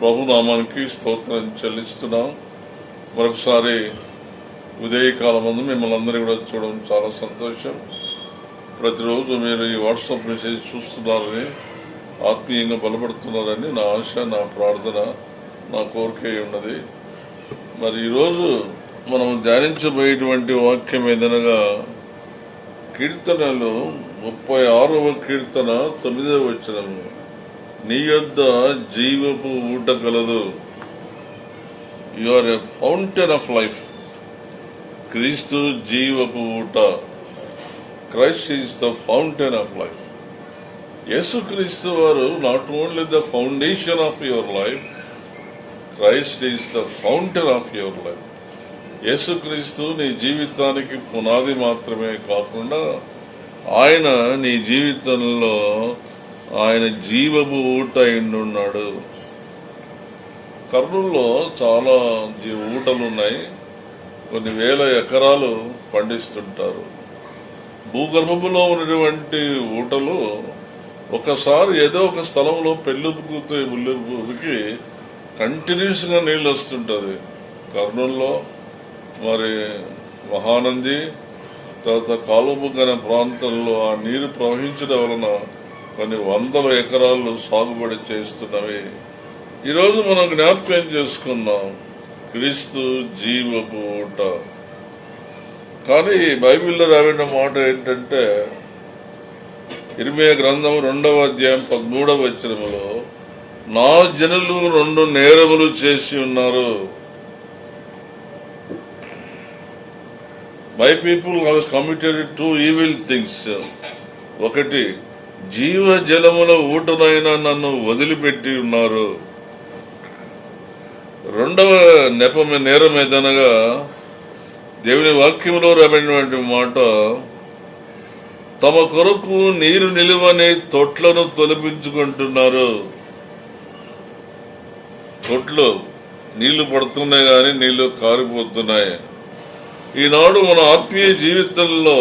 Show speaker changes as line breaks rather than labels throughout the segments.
ప్రభునామానికి స్తోత్రం చెల్లిస్తున్నాం. మరొకసారి ఉదయకాలం ముందు మిమ్మల్ని అందరూ కూడా చూడడం చాలా సంతోషం. ప్రతిరోజు మీరు ఈ వాట్సాప్ మెసేజ్ చూస్తున్నారని ఆత్మీయంగా బలపడుతున్నారని నా ఆశ నా ప్రార్థన నా కోరిక ఉన్నది. మరి ఈరోజు మనం ధ్యానించబోయేటువంటి వాక్యం ఏదనగా కీర్తనలు ముప్పై ఆరవ కీర్తన తొమ్మిదవ వచ్చిన నీ యొద్ద జీవపు ఊట కలదు. You are a fountain of life క్రీస్తు జీవపు ఊట. Christ is the fountain of life యేసు క్రీస్తు వారు not only the foundation of your life Christ is the fountain of your life యేసుక్రీస్తు నీ జీవితానికి పునాది మాత్రమే కాకుండా ఆయన నీ జీవితంలో ఆయన జీవపు ఊట ఎండున్నాడు కర్నూలులో చాలా జీవ ఊటలు ఉన్నాయి కొన్ని వేల ఎకరాలు పండిస్తుంటారు. భూగర్భములో ఉన్నటువంటి ఊటలు ఒకసారి ఏదో ఒక స్థలంలో పెళ్ళుపుకుతే ఉల్లికి కంటిన్యూస్గా నీళ్ళు వస్తుంటది కర్నూలులో మరి మహానంది తర్వాత కాలుబుగ్గన ప్రాంతంలో ఆ నీరు ప్రవహించడం వలన కొన్ని వందల ఎకరాలు సాగుబడి చేస్తున్నవి. ఈరోజు మనం జ్ఞాపకం చేసుకున్నాం క్రీస్తు జీవపు ఊట. కానీ బైబిల్లో రావిన మాట ఏంటంటే ఇరిమే గ్రంథం రెండవ అధ్యాయం పదమూడవ వచ్చినములో నా జనులు రెండు నేరములు చేసి ఉన్నారు. My people have committed two evil things ఒకటి జీవ జలముల ఊటనైనా నన్ను వదిలిపెట్టి ఉన్నారు. రెండవ నెపమే నేరం ఏదనగా దేవుని వాక్యంలో రాబడినటువంటి మాట తమ కొరకు నీరు నిలువని తొట్లను తొలపించుకుంటున్నారు. తొట్లు నీళ్ళు పడుతున్నాయి గాని నీళ్ళు కారిపోతున్నాయి. ఈనాడు మన ఆత్మీయ జీవితంలో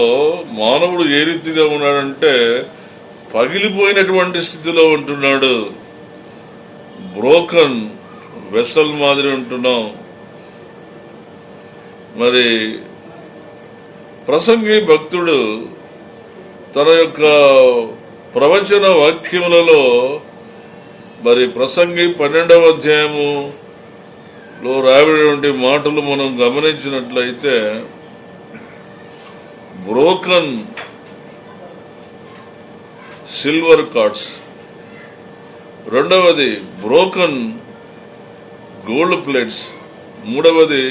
మానవుడు ఏ రీతిగా ఉన్నాడంటే పగిలిపోయినటువంటి స్థితిలో ఉంటున్నాడు. బ్రోకన్ వెసల్ మాదిరి ఉంటున్నాం. మరి ప్రసంగి భక్తుడు తన యొక్క ప్రవచన వాక్యములలో మరి ప్రసంగి పన్నెండవ అధ్యాయము లో రాబడినటువంటి మాటలు మనం గమనించినట్లయితే బ్రోకన్ సిల్వర్ కార్డ్స్ రెండవది బ్రోకన్ గోల్డ్ ప్లేట్స్ మూడవది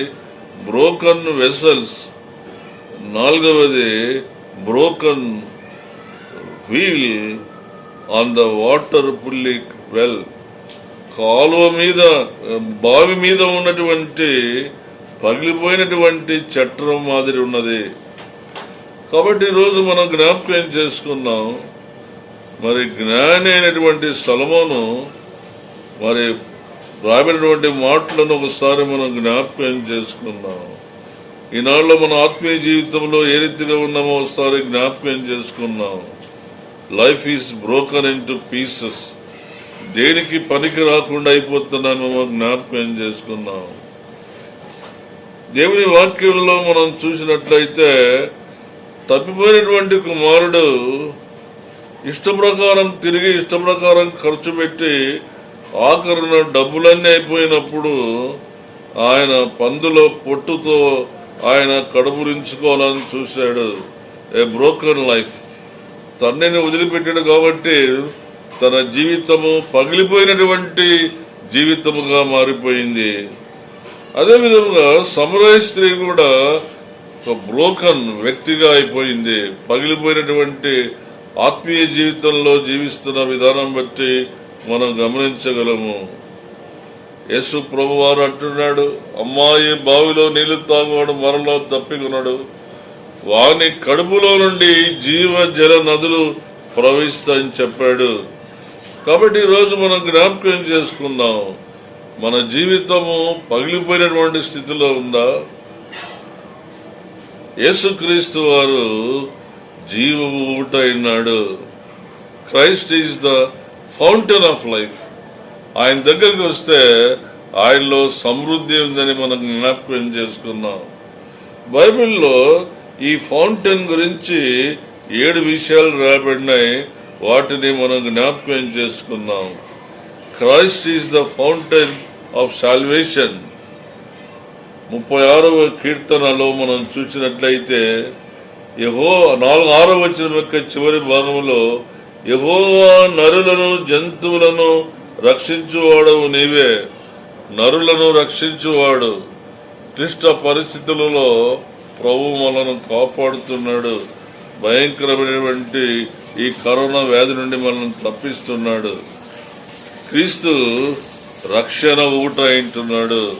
బ్రోకన్ వెసల్స్ నాలుగవది broken wheel on the water pulley well కాలువ మీద బావి మీద ఉన్నటువంటి పగిలిపోయినటువంటి చట్రం మాదిరి ఉన్నది. కాబట్టి ఈరోజు మనం జ్ఞాపకం చేసుకున్నాం మరి జ్ఞాని అయినటువంటి సలమోను మరి రాబడినటువంటి మాటలను ఒకసారి మనం జ్ఞాపకం చేసుకున్నాం ఈనాళ్ళు మన ఆత్మీయ జీవితంలో ఏ రీతిగా ఉన్నామో ఒకసారి జ్ఞాపకం చేసుకున్నాం life is broken into pieces దేనికి పనికి రాకుండా అయిపోతున్నామో జ్ఞాపకం చేసుకున్నాం దేవుని వాక్యంలో మనం చూసినట్లయితే తప్పిపోయినటువంటి కుమారుడు ఇష్టం ప్రకారం తిరిగి ఇష్టం ప్రకారం ఖర్చు పెట్టి ఆఖరున డబ్బులన్నీ అయిపోయినప్పుడు ఆయన పందులో పొట్టుతో ఆయన కడుపురించుకోవాలని చూశాడు. ఏ బ్రోకన్ లైఫ్ తండ్రిని వదిలిపెట్టాడు కాబట్టి తన జీవితము పగిలిపోయినటువంటి జీవితముగా మారిపోయింది. అదే విధంగా సమరయ స్త్రీ కూడా ఒక బ్రోకన్ వ్యక్తిగా అయిపోయింది. పగిలిపోయినటువంటి ఆత్మీయ జీవితంలో జీవిస్తున్న విధానం బట్టి మనం గమనించగలము. యేసు ప్రభు వారు అంటున్నాడు అమ్మాయి బావిలో నీళ్ళు తాగువాడు మరలో తప్పికున్నాడు వాని కడుపులో నుండి జీవ జల నదులు ప్రవహిస్తాయని చెప్పాడు. కాబట్టి ఈరోజు మనం జ్ఞాపకం చేసుకుందాం మన జీవితము పగిలిపోయినటువంటి స్థితిలో ఉందా? యేసుక్రీస్తు వారు జీవము ఊట Christ is the fountain of life. ఆయన దగ్గరికి వస్తే ఆయనలో సమృద్ధి ఉందని మనం జ్ఞాపకం చేసుకున్నాం. బైబిల్లో ఈ ఫౌంటైన్ గురించి ఏడు విషయాలు రాబడినాయి. వాటిని మనం జ్ఞాపకం చేసుకున్నాం. Christ is the fountain of salvation. ముప్పై ఆరవ కీర్తనలో మనం చూసినట్లయితే యహో నాలుగు ఆరో వచ్చిన యొక్క చివరి భాగంలో యహో నరులను జంతువులను రక్షించువాడవు నీవే. నరులను రక్షించువాడు. క్లిష్ట పరిస్థితులలో ప్రభు మనను కాపాడుతున్నాడు. భయంకరమైనటువంటి ఈ కరోనా వ్యాధి నుండి మనల్ని తప్పిస్తున్నాడు. క్రీస్తు రక్షణ ఊట అయింటున్నాడు.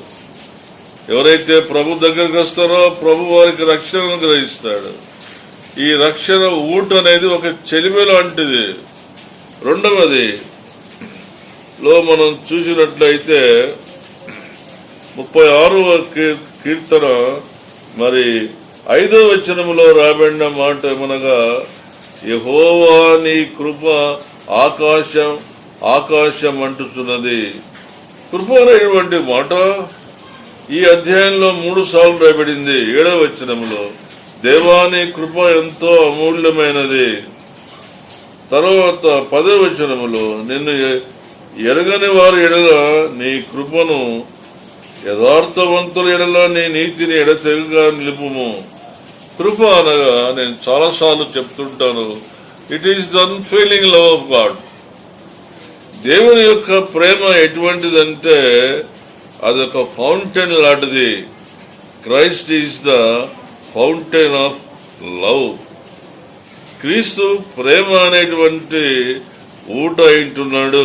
ఎవరైతే ప్రభు దగ్గరికి వస్తారో ప్రభు వారికి రక్షణను గ్రహిస్తాడు. ఈ రక్షణ ఊట అనేది ఒక చెలిమి లాంటిది రెండవది లో మనం చూసినట్లయితే ముప్పై ఆరవ కీర్తన మరి ఐదో వచనములో రాబడిన మాట ఏమనగా యహోవా నీ కృప ఆకాశం ఆకాశం అంటున్నది కృప అనేటువంటి మాట ఈ అధ్యాయంలో మూడు సార్లు రాబడింది ఏడవ వచనములో దేవాని కృప ఎంతో అమూల్యమైనది. తర్వాత పదవచనములో నిన్ను ఎరగని వారి ఎడల నీ కృపను యథార్థవంతుల ఎడల నీ నీతిని ఎడతెగగా నిలుపుము. కృప అనగా నేను చాలాసార్లు చెప్తుంటాను it is the unfailing love of God దేవుని యొక్క ప్రేమ ఎటువంటిదంటే అదొక ఫౌంటైన్ లాంటిది. Christ is the fountain of love. క్రీస్తు ప్రేమ అనేటువంటి ఊట అయింటున్నాడు.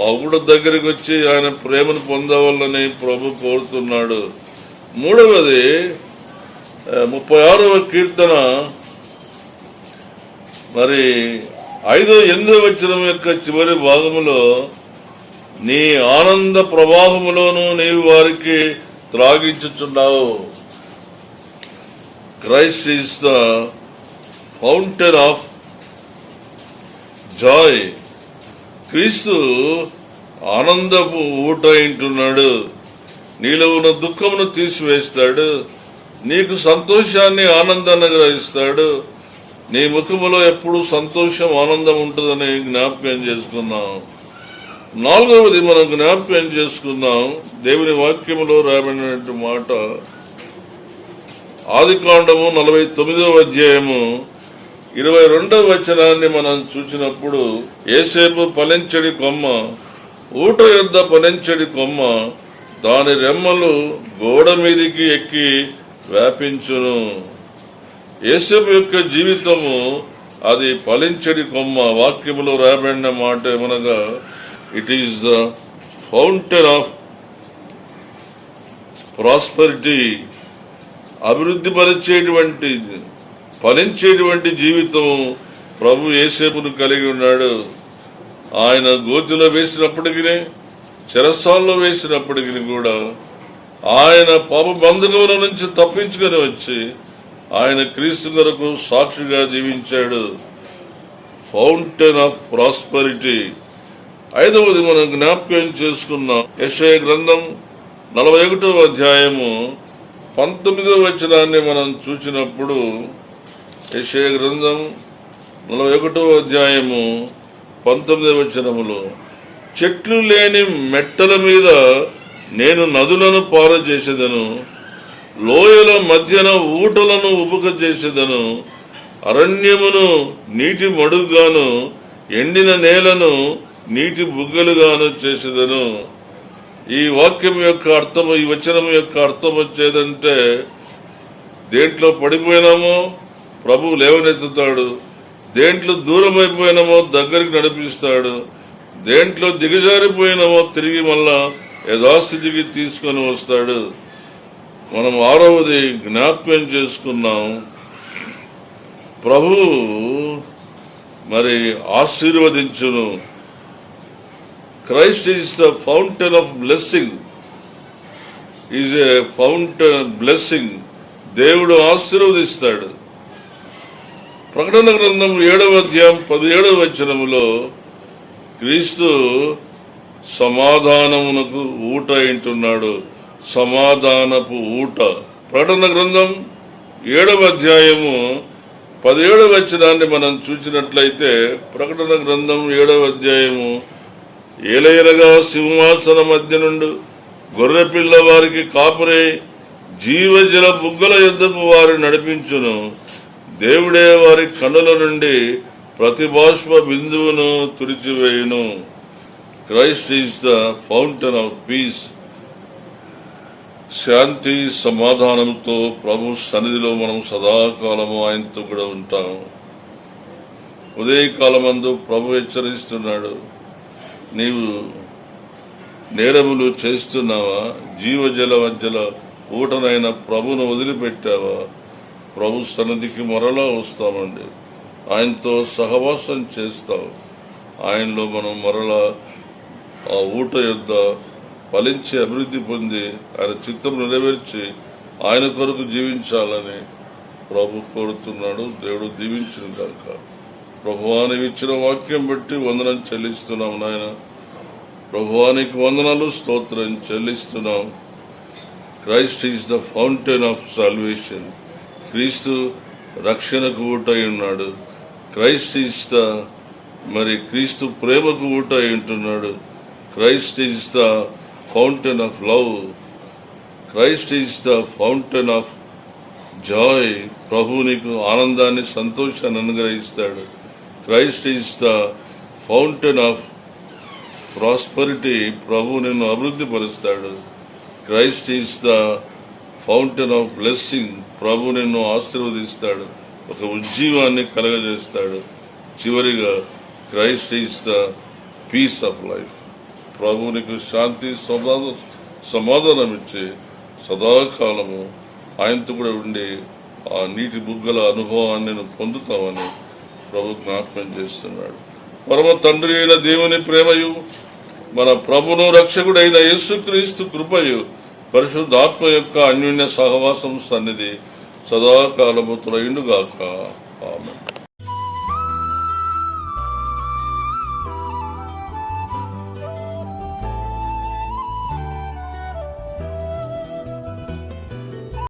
ఆ ఊట దగ్గరికి వచ్చి ఆయన ప్రేమను పొందవాలని ప్రభు కోరుతున్నాడు. మూడవది ముప్పై ఆరవ కీర్తన. మరి ఐదో ఎనిమిదో వచ్చిన యొక్క చివరి భాగములో నీ ఆనంద ప్రవాహములోనూ నీవు వారికి త్రాగించుచున్నావు. Christ is the fountain of joy క్రీస్తు ఆనందపు ఊట ఇంటున్నాడు. నీలో ఉన్న దుఃఖమును తీసివేస్తాడు. నీకు సంతోషాన్ని ఆనందాన్ని గ్రహిస్తాడు. నీ ముఖములో ఎప్పుడు సంతోషం ఆనందం ఉంటుందని జ్ఞాప్యం చేసుకున్నాం. నాలుగవది మనం జ్ఞాప్యం చేసుకున్నాం దేవుని వాక్యములో రాబడినటువంటి మాట ఆదికాండము నలభై తొమ్మిదవ అధ్యాయము ఇరవై రెండవ వచనాన్ని మనం చూసినప్పుడు ఏసేపు పలించడి కొమ్మ ఊట యొద్ద పలించడి కొమ్మ దాని రెమ్మలు గోడ మీదికి ఎక్కి వ్యాపించును. ఏసేపు యొక్క జీవితము అది పలించడి కొమ్మ వాక్యములో రాబడిన మాట ఏమనగా it is the fountain of prosperity అభివృద్ధి పరిచేటువంటి ఫలించేటువంటి జీవితం ప్రభు ఏసేపును కలిగి ఉన్నాడు. ఆయన గోతిలో వేసినప్పటికీ చిరస్సాల్లో వేసినప్పటికీ కూడా ఆయన పాప బంధకముల నుంచి తప్పించుకొని వచ్చి ఆయన క్రీస్తు కొరకు సాక్షిగా జీవించాడు. Fountain of prosperity. ఐదవది మనం జ్ఞాపకం చేసుకున్నాం యశయ గ్రంథం నలభై ఒకటవ అధ్యాయము. పంతొమ్మిదవ వచనాన్ని మనం చూసినప్పుడు యశయ గ్రంథం నలభై ఒకటవ అధ్యాయము పంతొమ్మిదవ వచనములో చెట్లు లేని మెట్టల మీద నేను నదులను పారజేసేదను లోయల మధ్యన ఊటలను ఉబుక చేసేదను అరణ్యమును నీటి మడుగుగాను ఎండిన నేలను నీటి బుగ్గలుగాను చేసేదను. ఈ వాక్యం యొక్క అర్థం ఈ వచనం యొక్క అర్థం వచ్చేదంటే దేంట్లో పడిపోయినామో ప్రభువు లేవనెత్తుతాడు దేంట్లో దూరం అయిపోయినామో దగ్గరికి నడిపిస్తాడు దేంట్లో దిగజారిపోయినామో తిరిగి మళ్ళా యథాస్థితికి తీసుకొని వస్తాడు. మనం ఆరవది జ్ఞాప్యం చేసుకున్నాం ప్రభు మరి ఆశీర్వదించును. Christ is the fountain of blessing is a fountain blessing దేవుడు ఆశీర్వదిస్తాడు. ప్రకటన గ్రంథం ఏడవ అధ్యాయం పదిహేడవ వచనములో క్రీస్తు సమాధానమునకు ఊట ఇంటున్నాడు సమాధానపు ఊట. ప్రకటన గ్రంథం ఏడవ అధ్యాయము పదిహేడవ వచనాన్ని మనం చూసినట్లయితే ప్రకటన గ్రంథం ఏడవ అధ్యాయము ఏలైరగా సింహాసన మధ్య నుండి గొర్రెపిల్ల వారికి కాపురే జీవజల బుగ్గల యుద్ధకు వారు నడిపించును. దేవుడే వారి కనుల నుండి ప్రతి బాష్ప బిందువును తుడిచివేయును. Christ is the fountain of peace. శాంతి సమాధానంతో ప్రభు సన్నిధిలో మనం సదాకాలము ఆయనతో కూడా ఉంటాం. ఉదయకాలమందు ప్రభు హెచ్చరిస్తున్నాడు. నీవు నేరములు చేస్తున్నావా? జీవజల మధ్యల ఊటనైన ప్రభును వదిలిపెట్టావా? ప్రభు సన్నిధికి మరలా వస్తామండి. ఆయనతో సహవాసం చేస్తావు. ఆయనలో మనం మరలా ఆ ఊట యొద్ద ఫలించి అభివృద్ధి పొంది ఆయన చిత్తం నెరవేర్చి ఆయన కొరకు జీవించాలని ప్రభు కోరుతున్నాడు. దేవుడు దీవించిన కనుక ప్రభువానికి ఇచ్చిన వాక్యం బట్టి వందనం చెల్లిస్తున్నాం నాయన. ప్రభువానికి వందనాలు స్తోత్రం చెల్లిస్తున్నాం. Christ is the fountain of salvation క్రీస్తు రక్షణకు ఊటై ఉన్నాడు. క్రైస్ట్ ఈజ్ ద మరి క్రీస్తు ప్రేమకు ఊటై ఉంటున్నాడు. Christ is the fountain of love Christ is the fountain of joy ప్రభు నీకు ఆనందాన్ని సంతోషాన్ని అనుగ్రహిస్తాడు. Christ is the fountain of prosperity ప్రభు నిన్ను అభివృద్ధి పరుస్తాడు. Christ is the fountain of blessing ప్రభు నిన్ను ఆశీర్వదిస్తాడు. ఒక ఉజ్జీవాన్ని కలగజేస్తాడు. చివరిగా Christ is the peace of life ప్రభు నీకు శాంతి సమాధానం సమాధానం ఇచ్చి సదాకాలము. ఆయనతో కూడా ఉండి ఆ నీటి బుగ్గల అనుభవాన్ని నేను పొందుతామని ప్రభు జ్ఞాపకం చేస్తున్నాడు. పరమ తండ్రి అయిన దేవుని ప్రేమయు మన ప్రభును రక్షకుడైన యేసుక్రీస్తు కృపయు పరిశుద్ధాత్మ యొక్క అన్యోన్య సహవాసం సన్నిధి సదాకాలము తొలగిండుగాక. ఆమె